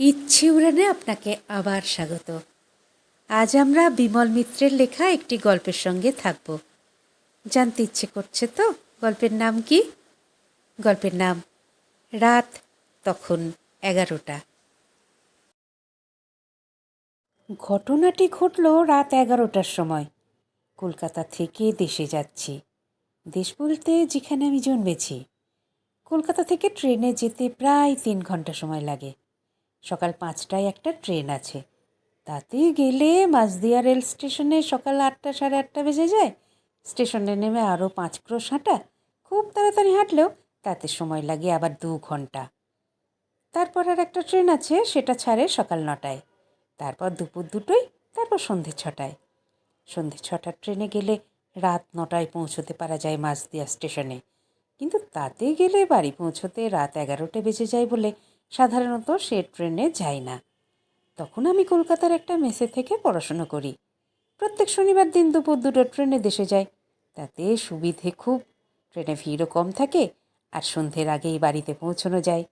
ইচ্ছে উড়ানে আপনাকে আবার স্বাগত। আজ আমরা বিমল মিত্রের লেখা একটি গল্পের সঙ্গে থাকব। জানতে ইচ্ছে করছে তো? গল্পের নাম কি? গল্পের নাম, রাত তখন এগারোটা। ঘটনাটি ঘটল রাত এগারোটার সময়। কলকাতা থেকে দেশে যাচ্ছি। দেশ বলতে যেখানে আমি জন্মেছি। কলকাতা থেকে ট্রেনে যেতে প্রায় তিন ঘণ্টা সময় লাগে। সকাল পাঁচটায় একটা ট্রেন আছে। তাতে গেলে মাঝদিয়া রেল স্টেশনে সকাল আটটা সাড়ে আটটা বেজে যায়। স্টেশনে নেমে আরও পাঁচ ক্রোশ হাঁটা। খুব তাড়াতাড়ি হাঁটলেও তাতে সময় লাগে আবার দু ঘণ্টা। তারপর আর একটা ট্রেন আছে, সেটা ছাড়ে সকাল নটায়। তারপর দুপুর দুটোই তারপর সন্ধে ছটায়। সন্ধে ছটার ট্রেনে গেলে রাত নটায় পৌঁছতে পারা যায় মাঝদিয়া স্টেশনে। কিন্তু তাতে গেলে বাড়ি পৌঁছতে রাত এগারোটা বেজে যায় বলে সাধারণত সে ট্রেনে যাই না। তখন আমি কলকাতার একটা মেসে থেকে পড়াশুনো করি। প্রত্যেক শনিবার দিন দুপুর দুটো ট্রেনে দেশে যাই। তাতে সুবিধে খুব। ট্রেনে ভিড়ও কম থাকে আর সন্ধ্যের আগেই বাড়িতে পৌঁছানো যায়।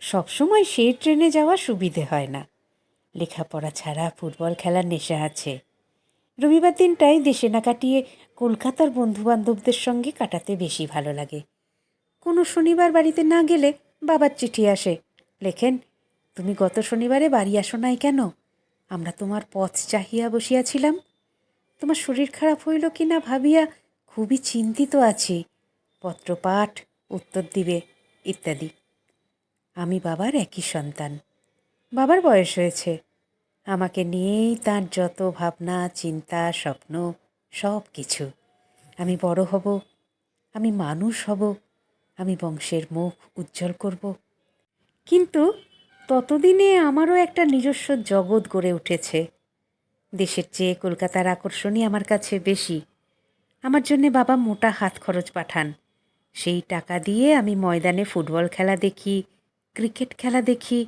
সবসময় সেই ট্রেনে যাওয়া সুবিধে হয় না। লেখাপড়া ছাড়া ফুটবল খেলার নেশা আছে। রবিবার দিনটাই দেশে না কাটিয়ে কলকাতার বন্ধুবান্ধবদের সঙ্গে কাটাতে বেশি ভালো লাগে। কোনো শনিবার বাড়িতে না গেলে বাবার চিঠি আসে। লেখেন, তুমি গত শনিবারে বাড়ি আসো নাই কেন? আমরা তোমার পথ চাহিয়া বসিয়াছিলাম। তোমার শরীর খারাপ হইল কি না ভাবিয়া খুবই চিন্তিত আছি। পত্রপাঠ, উত্তর দিবে, ইত্যাদি। আমি বাবার একই সন্তান। বাবার বয়স হয়েছে। আমাকে নিয়েই তার যত ভাবনা, চিন্তা, স্বপ্ন সব কিছু আমি বড় হব। আমি মানুষ হব। আমি বংশের মুখ উজ্জ্বল করব। কিন্তু ততদিনে আমারও একটা নিজস্ব জগৎ গড়ে উঠেছে। দেশের চেয়ে কলকাতার আকর্ষণই আমার কাছে বেশি। আমার জন্যে বাবা মোটা হাত খরচ পাঠান। সেই টাকা দিয়ে আমি ময়দানে ফুটবল খেলা দেখি, ক্রিকেট খেলা দেখি,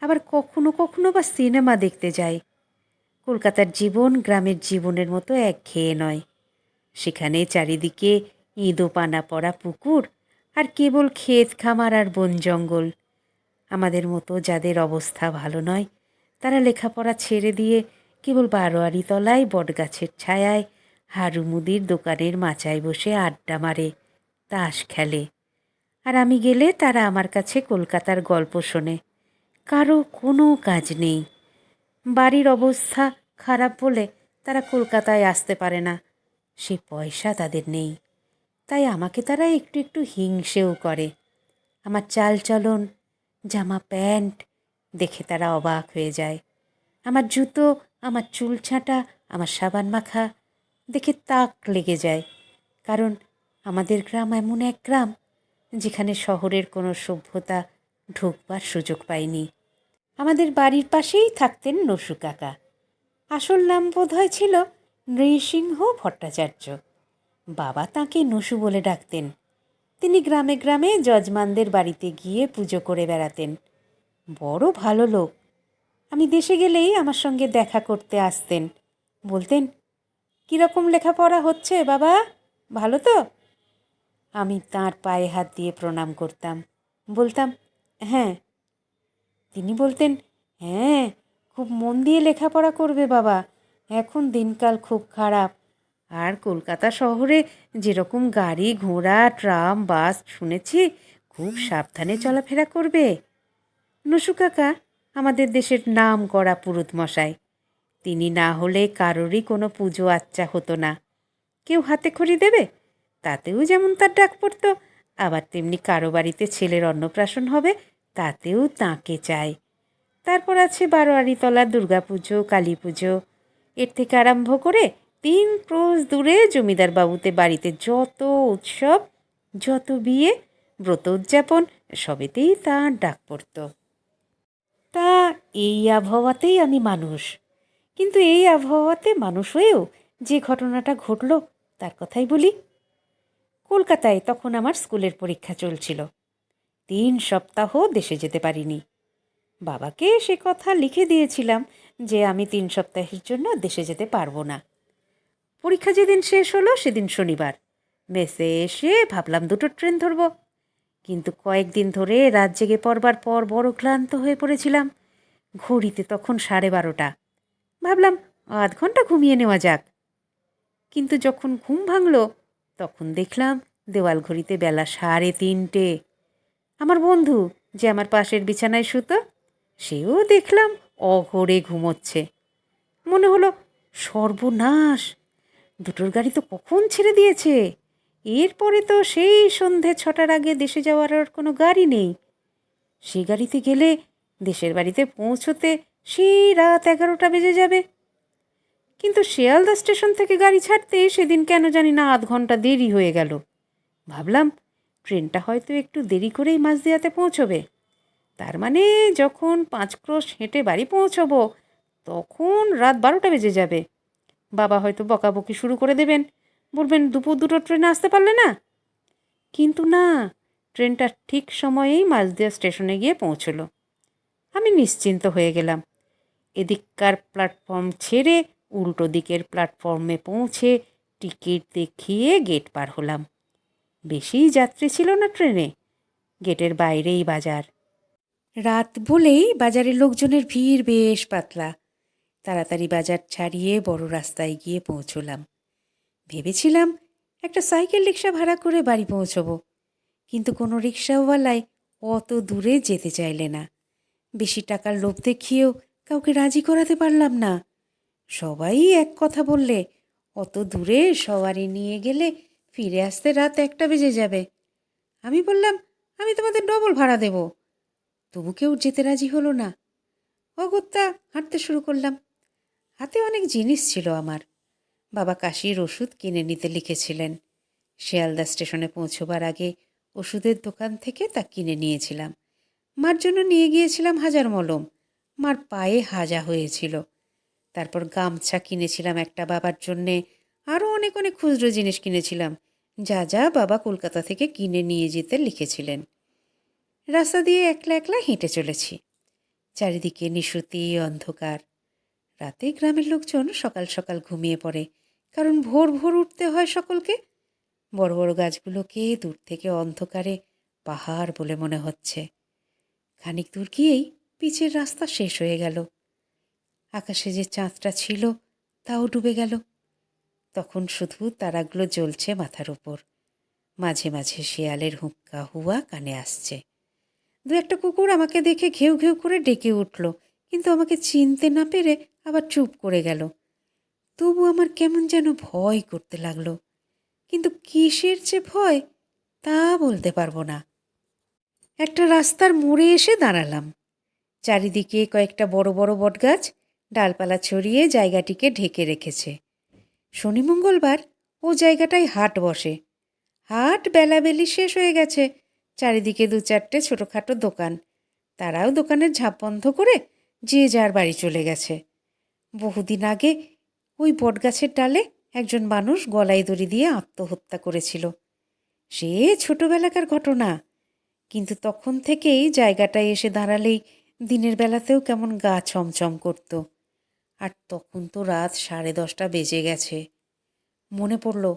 আবার কখনো কখনো বা সিনেমা দেখতে যাই। কলকাতার জীবন গ্রামের জীবনের মতো একঘেয়ে নয়। সেখানে চারিদিকে ইঁদো পানা পড়া পুকুর আর কেবল ক্ষেত খামার আর বন জঙ্গল। আমাদের মতো যাদের অবস্থা ভালো নয়, তারা লেখাপড়া ছেড়ে দিয়ে কেবল বারোয়ারি তলায় বটগাছের ছায়ায় হারু মুদির দোকানের মাচায় বসে আড্ডা মারে, তাস খেলে। আর আমি গেলে তারা আমার কাছে কলকাতার গল্প শোনে। কারও কোনো কাজ নেই। বাড়ির অবস্থা খারাপ বলে তারা কলকাতায় আসতে পারে না। সে পয়সা তাদের নেই। তাই আমাকে তারা একটু একটু হিংসেও করে। আমার চালচলন জামা প্যান্ট দেখে তারা অবাক হয়ে যায়। আমার জুতো, আমার চুল ছাঁটা, আমার সাবান মাখা দেখে তাক লেগে যায়। কারণ আমাদের গ্রাম এমন এক গ্রাম যেখানে শহরের কোনো সভ্যতা ঢুকবার সুযোগ পায়নি। আমাদের বাড়ির পাশেই থাকতেন নসু কাকা। আসল নাম বোধহয় ছিল নৃসিংহ ভট্টাচার্য। বাবা তাকে নসু বলে ডাকতেন। তিনি গ্রামে গ্রামে যজমানদের বাড়িতে গিয়ে পুজো করে বেড়াতেন। বড় ভালো লোক। আমি দেশে গেলেই আমার সঙ্গে দেখা করতে আসতেন। বলতেন, কীরকম লেখাপড়া হচ্ছে বাবা? ভালো তো? আমি তাঁর পায়ে হাত দিয়ে প্রণাম করতাম। বলতাম হ্যাঁ। তিনি বলতেন হ্যাঁ খুব মন দিয়ে লেখাপড়া করবে বাবা। এখন দিনকাল খুব খারাপ। আর কলকাতা শহরে যেরকম গাড়ি, ঘোড়া, ট্রাম, বাস শুনেছি, খুব সাবধানে চলাফেরা করবে। নসু কাকা, আমাদের দেশের নাম করা পুরুত মশাই। তিনি না হলে কারোরই কোনো পুজো আচ্চা হতো না। কেউ হাতে খড়ি দেবে? তাতেও যেমন তার ডাক পড়তো, আবার তেমনি কারও বাড়িতে ছেলের অন্নপ্রাশন হবে, তাতেও তাঁকে চাই। তারপর আছে বারোয়ারিতলা দুর্গা পুজো কালী পুজো এর থেকে আরম্ভ করে তিন ক্রোশ দূরে জমিদার বাবুতে বাড়িতে যত উৎসব, যত বিয়ে, ব্রত উদযাপন, সবেতেই তাঁর ডাক পড়ত। তা এই আবহাওয়াতেই আমি মানুষ। কিন্তু এই আবহাওয়াতে মানুষ হয়েও যে ঘটনাটা ঘটল, তার কথাই বলি। কলকাতায় তখন আমার স্কুলের পরীক্ষা চলছিল। তিন সপ্তাহ দেশে যেতে পারিনি। বাবাকে সে কথা লিখে দিয়েছিলাম যে আমি তিন সপ্তাহের জন্য দেশে যেতে পারব না। পরীক্ষা যেদিন শেষ হলো, সেদিন শনিবার। মেসে এসে ভাবলাম দুটো ট্রেন ধরবো। কিন্তু কয়েকদিন ধরে রাত জেগে পড়বার পর বড় ক্লান্ত হয়ে পড়েছিলাম। ঘড়িতে তখন সাড়ে বারোটা। ভাবলাম, আধ ঘণ্টা ঘুমিয়ে নেওয়া যাক। কিন্তু যখন ঘুম ভাঙল, তখন দেখলাম দেওয়াল ঘড়িতে বেলা সাড়ে তিনটে। আমার বন্ধু, যে আমার পাশের বিছানায় শুতো, সেও দেখলাম অঘরে ঘুমোচ্ছে। মনে হলো সর্বনাশ দুটোর গাড়ি তো কখন ছেড়ে দিয়েছে? এরপরে তো সেই সন্ধে ছটার আগে দেশে যাওয়ার আর কোনো গাড়ি নেই। সে গাড়িতে গেলে দেশের বাড়িতে পৌঁছতে সেই রাত এগারোটা বেজে যাবে। কিন্তু শিয়ালদা স্টেশন থেকে গাড়ি ছাড়তে সেদিন কেন জানি না আধ ঘণ্টা দেরি হয়ে গেল। ভাবলাম, ট্রেনটা হয়তো একটু দেরি করেই মাঝদিয়াতে পৌঁছবে। তার মানে যখন পাঁচ ক্রোশ হেঁটে বাড়ি পৌঁছবো, তখন রাত বারোটা বেজে যাবে। বাবা হয়তো বকাবকি শুরু করে দেবেন। বলবেন, দুপুর দুটো ট্রেনে আসতে পারলে না? কিন্তু না, ট্রেনটা ঠিক সময়েই মাঝদিয়া স্টেশনে গিয়ে পৌঁছলো। আমি নিশ্চিন্ত হয়ে গেলাম। এদিককার প্ল্যাটফর্ম ছেড়ে উল্টো দিকের প্ল্যাটফর্মে পৌঁছে টিকিট দেখিয়ে গেট পার হলাম। বেশি যাত্রী ছিল না ট্রেনে। গেটের বাইরেই বাজার। রাত বলেই বাজারের লোকজনের ভিড় বেশ পাতলা। তাড়াতাড়ি বাজার ছাড়িয়ে বড় রাস্তায় গিয়ে পৌঁছলাম। ভেবেছিলাম একটা সাইকেল রিক্সা ভাড়া করে বাড়ি পৌঁছবো, কিন্তু কোনো রিক্সাওয়ালাই অত দূরে যেতে চাইলে না। বেশি টাকার লোভ দেখিয়েও কাউকে রাজি করাতে পারলাম না। সবাই এক কথা বললে, অত দূরে সওয়ারি নিয়ে গেলে ফিরে আসতে রাত একটা বেজে যাবে। আমি বললাম, আমি তোমাদের ডবল ভাড়া দেব। তবু কেউ যেতে রাজি হলো না। অগত্যা হাঁটতে শুরু করলাম। হাতে অনেক জিনিস ছিল আমার। বাবা কাশির ওষুধ কিনে নিতে লিখেছিলেন। শিয়ালদা স্টেশনে পৌঁছবার আগে ওষুধের দোকান থেকে তা কিনে নিয়েছিলাম। মার জন্য নিয়ে গিয়েছিলাম হাজার মলম। মার পায়ে হাজা হয়েছিল। তারপর গামছা কিনেছিলাম একটা বাবার জন্যে। আরও অনেক অনেক খুচরো জিনিস কিনেছিলাম, যা যা বাবা কলকাতা থেকে কিনে নিয়ে যেতে লিখেছিলেন। রাস্তা দিয়ে একলা একলা হেঁটে চলেছি। চারিদিকে নিশুতি, অন্ধকার। রাতে গ্রামের লোকজন সকাল সকাল ঘুমিয়ে পড়ে, কারণ ভোর ভোর উঠতে হয় সকলকে। বড় বড় গাছগুলোকে দূর থেকে অন্ধকারে পাহাড় বলে মনে হচ্ছে। খানিক দূর গিয়েই পিচের রাস্তা শেষ হয়ে গেল। আকাশে যে চাঁদটা ছিল, তাও ডুবে গেল। তখন শুধু তারাগুলো জ্বলছে মাথার উপর। মাঝে মাঝে শিয়ালের হুক্কা হুয়া কানে আসছে। দু একটা কুকুর আমাকে দেখে ঘেউ ঘেউ করে ডেকে উঠল। কিন্তু আমাকে চিনতে না পেরে আবার চুপ করে গেল। তবু আমার কেমন যেন ভয় করতে লাগল। কিন্তু কিসের যে ভয়, তা বলতে পারব না। একটা রাস্তার মোড়ে এসে দাঁড়ালাম। চারিদিকে কয়েকটা বড় বড় বটগাছ ডালপালা ছড়িয়ে জায়গাটিকে ঢেকে রেখেছে। শনি মঙ্গলবার ও জায়গাটায় হাট বসে। হাট বেলাবেলি শেষ হয়ে গেছে। চারিদিকে দু চারটে ছোটোখাটো দোকান। তারাও দোকানের ঝাঁপ বন্ধ করে যে যার বাড়ি চলে গেছে। বহুদিন আগে ওই বটগাছের ডালে একজন মানুষ গলায় দড়ি দিয়ে আত্মহত্যা করেছিল। সে ছোটবেলাকার ঘটনা। কিন্তু তখন থেকেই জায়গাটায় এসে দাঁড়ালেই দিনের বেলাতেও কেমন গা ছমছম করত। আর তখন তো রাত সাড়ে দশটা বেজে গেছে। মনে পড়ল,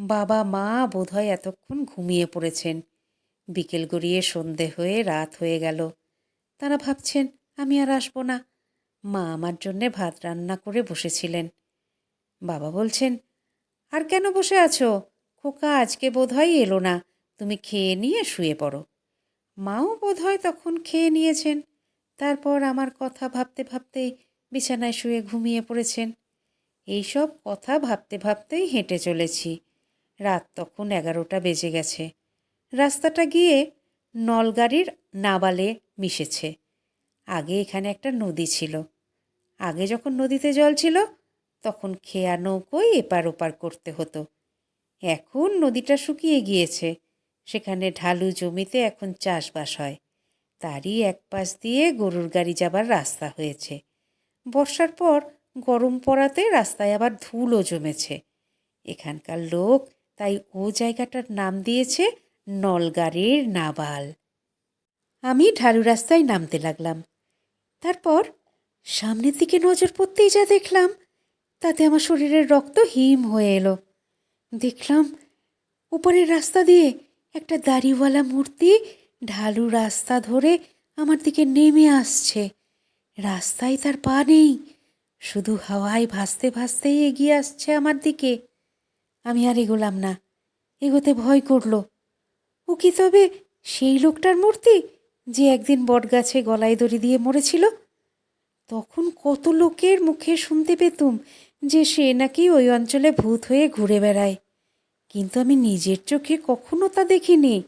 বাবা মা বোধহয় এতক্ষণ ঘুমিয়ে পড়েছেন। বিকেল গড়িয়ে সন্ধে হয়ে রাত হয়ে গেল। তারা ভাবছেন আমি আর আসব না। মা আমার জন্যে ভাত রান্না করে বসেছিলেন। বাবা বলছেন, আর কেন বসে আছো? খোকা আজকে বোধহয় এলো না। তুমি খেয়ে নিয়ে শুয়ে পড়ো। মাও বোধহয় তখন খেয়ে নিয়েছেন। তারপর আমার কথা ভাবতে ভাবতেই বিছানায় শুয়ে ঘুমিয়ে পড়েছেন। এইসব কথা ভাবতে ভাবতেই হেঁটে চলেছি। রাত তখন এগারোটা বেজে গেছে। রাস্তাটা গিয়ে নলগাড়ির নাবালে মিশেছে। আগে এখানে একটা নদী ছিল। আগে যখন নদীতে জল ছিল, তখন খেয়া নৌকোই এপার ওপার করতে হতো। এখন নদীটা শুকিয়ে গিয়েছে। সেখানে ঢালু জমিতে এখন চাষবাস হয়। তারই এক পাশ দিয়ে গরুর গাড়ি যাবার রাস্তা হয়েছে। বর্ষার পর গরম পড়াতে রাস্তায় আবার ধুলো জমেছে। এখানকার লোক তাই ও জায়গাটার নাম দিয়েছে নলগাড়ির নাবাল। আমি ঢালু রাস্তায় নামতে লাগলাম। তারপর সামনের দিকে নজর পড়তেই যা দেখলাম, তাতে আমার শরীরের রক্ত হিম হয়ে এলো। দেখলাম উপরের রাস্তা দিয়ে একটা দাড়িওয়ালা মূর্তি ঢালু রাস্তা ধরে আমার দিকে নেমে আসছে। রাস্তায় তার পা নেই, শুধু হাওয়ায় ভাসতে ভাসতেই এগিয়ে আসছে আমার দিকে। আমি আর এগোলাম না, এগোতে ভয় করল। ও কি তবে সেই লোকটার মূর্তি? যে একদিন বটগাছে গলায় দড়ি দিয়ে মরেছিল, তখন কত লোকের মুখে শুনতে পেতুম যে সে নাকি ওই অঞ্চলে ভূত হয়ে ঘুরে বেড়ায়। কিন্তু আমি নিজের চোখে কখনো তা দেখিনি।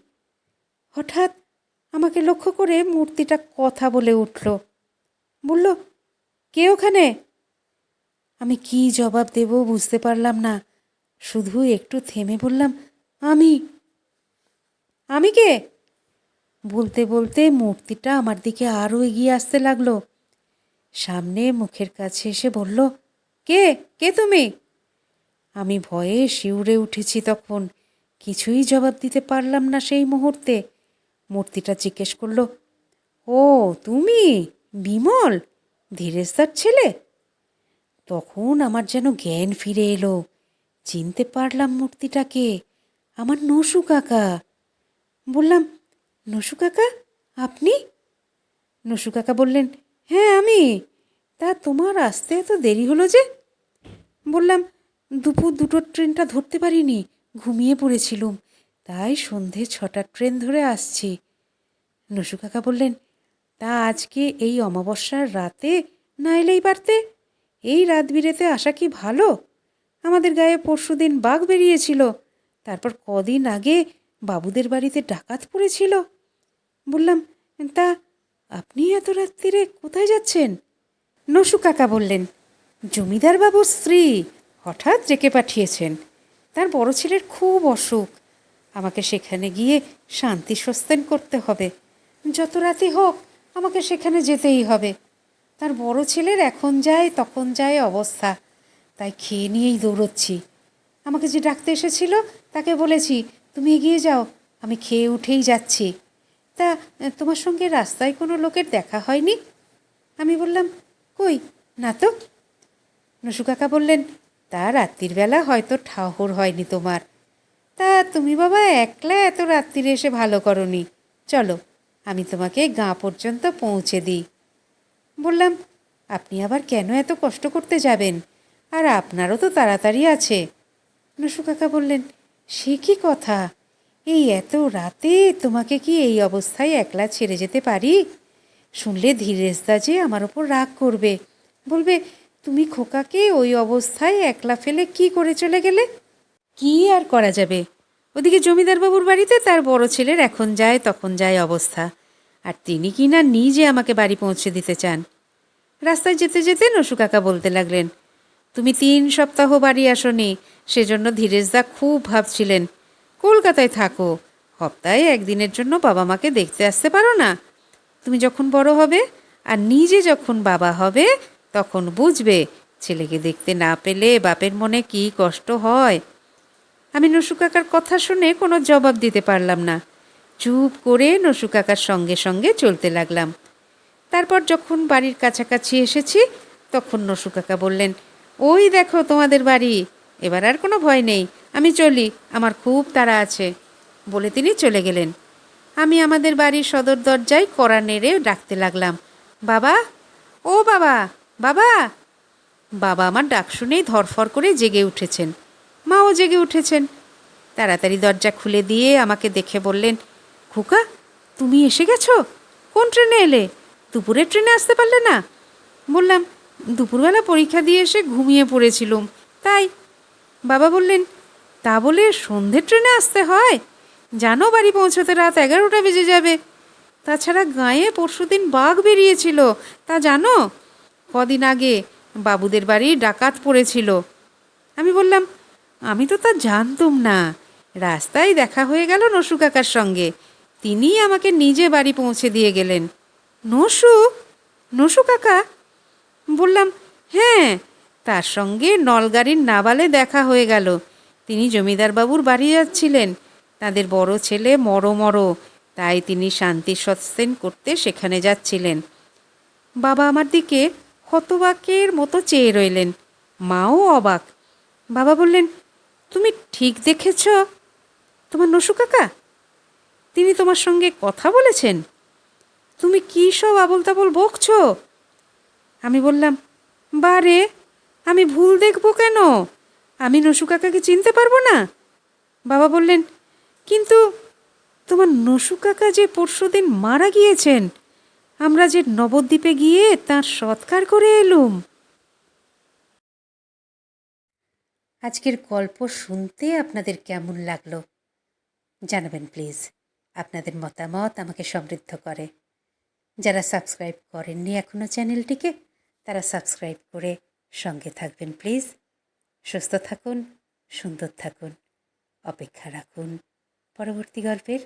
হঠাৎ আমাকে লক্ষ্য করে মূর্তিটা কথা বলে উঠল। বলল, কে ওখানে? আমি কি জবাব দেব বুঝতে পারলাম না। শুধু একটু থেমে বললাম, আমি। আমি কে? বলতে বলতে মূর্তিটা আমার দিকে আরও এগিয়ে আসতে লাগল। সামনে মুখের কাছে এসে বলল, কে? কে তুমি? আমি ভয়ে শিউরে উঠেছি তখন। কিছুই জবাব দিতে পারলাম না সেই মুহূর্তে। মূর্তিটা জিজ্ঞেস করল, ও, তুমি? বিমল? ধীরেশদার ছেলে? তখন আমার যেন জ্ঞান ফিরে এলো। চিনতে পারলাম মূর্তিটাকে। আমার নসু কাকা। বললাম নসু কাকা, আপনি? নসু কাকা বললেন হ্যাঁ আমি। তা তোমার আসতে এত দেরি হলো যে? বললাম, দুপুর দুটোর ট্রেনটা ধরতে পারিনি, ঘুমিয়ে পড়েছিলুম। তাই সন্ধে ছটার ট্রেন ধরে আসছি। নসু কাকা বললেন, তা আজকে এই অমাবস্যার রাতে না এলেই পারতে? এই রাত বিরেতে আসা কি ভালো? আমাদের গায়ে পরশুদিন বাঘ বেরিয়েছিল। তারপর কদিন আগে বাবুদের বাড়িতে ডাকাত পড়েছিল। বললাম, তা আপনি এত রাত্রিরে কোথায় যাচ্ছেন? নসু কাকা বললেন, জমিদার বাবুর স্ত্রী হঠাৎ ডেকে পাঠিয়েছেন। তার বড় ছেলের খুব অসুখ। আমাকে সেখানে গিয়ে শান্তি সস্তেন করতে হবে। যত রাতি হোক আমাকে সেখানে যেতেই হবে। তার বড় ছেলের এখন যায়, তখন যায় অবস্থা। তাই খেয়ে নিয়েই দৌড়চ্ছি। আমাকে যে ডাকতে এসেছিল তাকে বলেছি, তুমি এগিয়ে যাও, আমি খেয়ে উঠেই যাচ্ছি। তা তোমার সঙ্গে রাস্তায় কোনো লোকের দেখা হয়নি? আমি বললাম, কই? না তো? নসু কাকা বললেন, তা রাত্রির বেলা হয়তো ঠাহর হয়নি তোমার। তা তুমি বাবা একলা এত রাত্রিরে এসে ভালো করনি। চলো, আমি তোমাকে গাঁ পর্যন্ত পৌঁছে দিই। বললাম, আপনি আবার কেন এত কষ্ট করতে যাবেন? আর আপনারও তো তাড়াতাড়ি আছে। নসু কাকা বললেন, সে কি কথা? এই এত রাতে তোমাকে কি এই অবস্থায় একলা ছেড়ে যেতে পারি? শুনলে ধীরেশদা যে আমার ওপর রাগ করবে। বলবে, তুমি খোকাকে ওই অবস্থায় একলা ফেলে কি করে চলে গেলে? কি আর করা যাবে? ওদিকে জমিদারবাবুর বাড়িতে তার বড় ছেলের এখন যায় তখন যায় অবস্থা। আর তিনি কি না নিজে আমাকে বাড়ি পৌঁছে দিতে চান? রাস্তায় যেতে যেতে নসু কাকা বলতে লাগলেন, তুমি তিন সপ্তাহ বাড়ি আসনি, সেজন্য ধীরেশদা খুব ভাবছিলেন কলকাতায় থাকো। সপ্তাহে একদিনের জন্য বাবা মাকে দেখতে আসতে পারো না। তুমি যখন বড় হবে আর নিজে যখন বাবা হবে, তখন বুঝবে ছেলেকে দেখতে না পেলে বাপের মনে কি কষ্ট হয়। আমি নসু কাকার কথা শুনে কোনো জবাব দিতে পারলাম না। চুপ করে নসু কাকার সঙ্গে সঙ্গে চলতে লাগলাম। তারপর যখন বাড়ির কাছাকাছি এসেছি, তখন নসু কাকা বললেন, ওই দেখো তোমাদের বাড়ি। এবার আর কোনো ভয় নেই। আমি চলি, আমার খুব তাড়া আছে, বলে তিনি চলে গেলেন। আমি আমাদের বাড়ির সদর দরজায় কড়া নেড়ে ডাকতে লাগলাম, বাবা, ও বাবা বাবা! বাবা আমার ডাক শুনেই ধরফর করে জেগে উঠেছেন। মাও জেগে উঠেছেন। তাড়াতাড়ি দরজা খুলে দিয়ে আমাকে দেখে বললেন, খুকা, তুমি এসে গেছো? কোন ট্রেনে এলে? দুপুরের ট্রেনে আসতে পারলে না? বললাম, দুপুরবেলা পরীক্ষা দিয়ে এসে ঘুমিয়ে পড়েছিলুম, তাই? বাবা বললেন তা বলে সন্ধ্যের ট্রেনে আসতে হয়। জানো, বাড়ি পৌঁছতে রাত এগারোটা বেজে যাবে। তাছাড়া গায়ে পরশুদিন বাঘ বেরিয়েছিল, তা জানো? কদিন আগে বাবুদের বাড়ি ডাকাত পড়েছিল। আমি বললাম, আমি তো তা জানতুম না। রাস্তায় দেখা হয়ে গেল নসু কাকার সঙ্গে। তিনিই আমাকে নিজে বাড়ি পৌঁছে দিয়ে গেলেন। নসু? নসু কাকা? বললাম হ্যাঁ তার সঙ্গে নলগাড়ির নাবালে দেখা হয়ে গেল। তিনি জমিদারবাবুর বাড়ি যাচ্ছিলেন তাদের বড় ছেলে মরো মরো তাই তিনি শান্তি সৎসেন করতে সেখানে যাচ্ছিলেন। বাবা আমার দিকে হতবাকের মতো চেয়ে রইলেন। মাও অবাক। বাবা বললেন, তুমি ঠিক দেখেছ? তোমার নসু কাকা? তিনি তোমার সঙ্গে কথা বলেছেন। তুমি কী সব আবল তাবল বকছ? আমি বললাম, বারে, আমি ভুল দেখব কেন? আমি নসু কাকাকে চিনতে পারব না? বাবা বললেন, কিন্তু তোমার নসু কাকা যে পরশুদিন মারা গিয়েছেন, আমরা যে নবদ্বীপে গিয়ে তার সৎকার করে এলুম। আজকের গল্প শুনতে আপনাদের কেমন লাগল? জানাবেন প্লিজ। আপনাদের মতামত আমাকে সমৃদ্ধ করে। যারা সাবস্ক্রাইব করেননি এখনও চ্যানেলটিকে, তারা সাবস্ক্রাইব করে সঙ্গে থাকবেন প্লিজ। সুস্থ থাকুন সুন্দর থাকুন অপেক্ষা রাখুন। পরবর্তী গল্পের